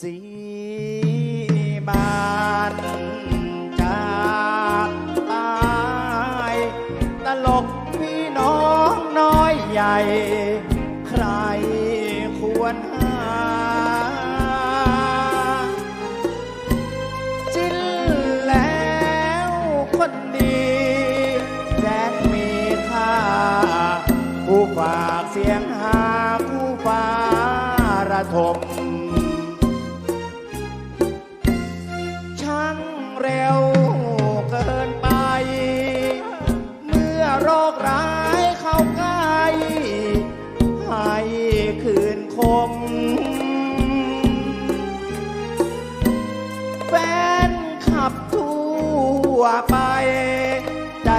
สีบานจากตายตลกพี่น้องน้อยใหญ่ ใครควรหาจิ้นแล้วคนดีแสนมีค่าผู้ฝากเสียงหาผู้ฟ้าระทม เร็วเกินไป เมื่อโรคร้ายเข้าใกล้ให้คืนคม แฟนขับทั่วไป ใจ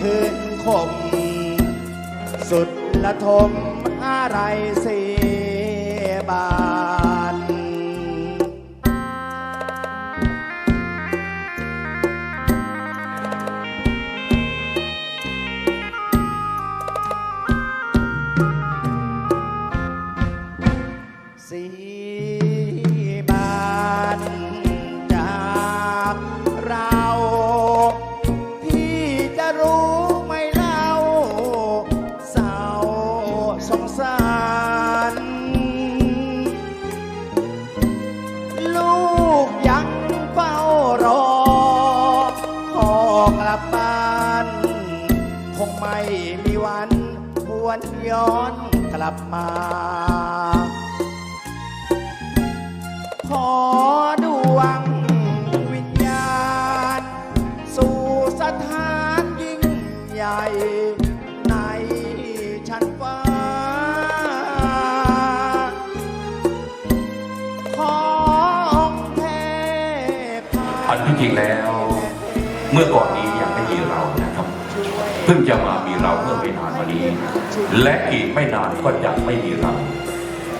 คืนคม สุดละทมอะไรเสียบา ย้อนกลับมา ขอดวงวิญญาณ สู่สถานยิ่งใหญ่ในชั้นฟ้า ของเทพ อันที่จริงแล้ว เมื่อก่อนนี้ เพิ่งจะมามีเราเมื่อไม่นานมานี้ และอีกไม่นานก็จะไม่มีเรา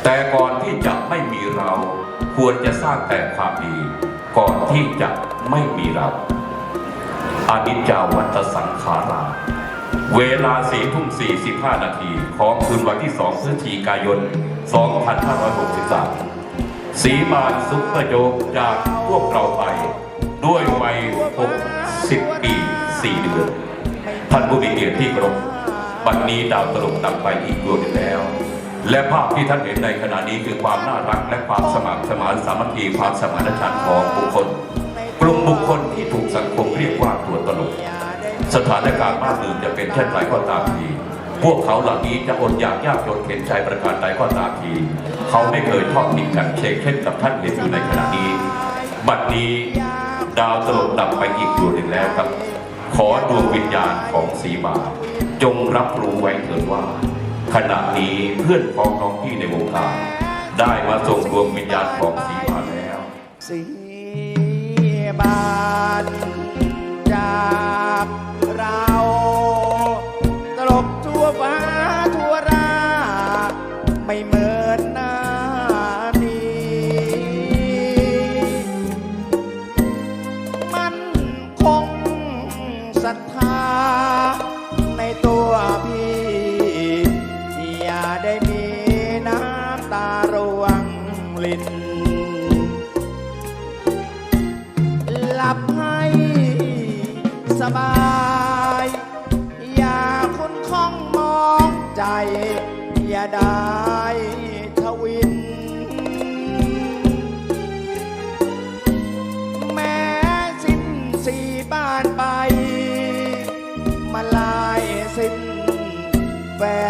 แต่ก่อนที่จะไม่มีเราควรจะสร้างแต่ความดี ก่อนที่จะไม่มีเราอานิจจาวัตสังขารา เวลาสี่ทุ่มสี่สิบห้านาทีของคืนวันที่สองพฤศจิกายน 2563 สีบานซุปเปอร์โยกจากพวกเราไป ด้วยวัย 60 ปี 4 เดือน ท่านผู้มีเกียรติที่เคารพบัดนี้ดาวตลกดับไปอีกดวงหนึ่งแล้ว และภาพที่ท่านเห็นในขณะนี้คือความน่ารักและความสมัครสมานสามัคคีความสมานฉันท์ของบุคคลกลุ่มบุคคลที่ถูกสังคมเรียกว่าตัวตลก สถานการณ์บ้านเมืองจะเป็นเช่นไรก็ตามทีพวกเขาเหล่านี้จะอดอยากยากจนเข็นใจประการใดก็ตามที เขาไม่เคยทอดทิ้งกันเชกเช่นกับท่านเห็นอยู่ในขณะนี้ บัดนี้ดาวตลกดับไปอีกดวงหนึ่งแล้วครับ ขอดวงวิญญาณของสีบาจงรับรู้ไว้เถิดว่า ขณะนี้เพื่อนพ้องน้องพี่ในวงการได้มาส่งดวงวิญญาณของสีบาแล้ว ศรัทธา ในตัวพี่ อย่าได้มีน้ำตาร่วงลินหลับให้สบาย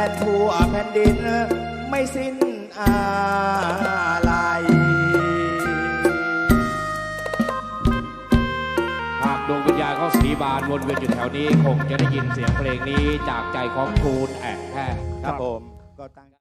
นทั่วแผ่นดิน ไม่สิ้นอะไรหากดวงวิญญาณของสีบานวนเวียนอยู่แถวนี้ คงจะได้ยินเสียงเพลงนี้จากใจของทูลแอกแท้ครับผมก็ตั้ง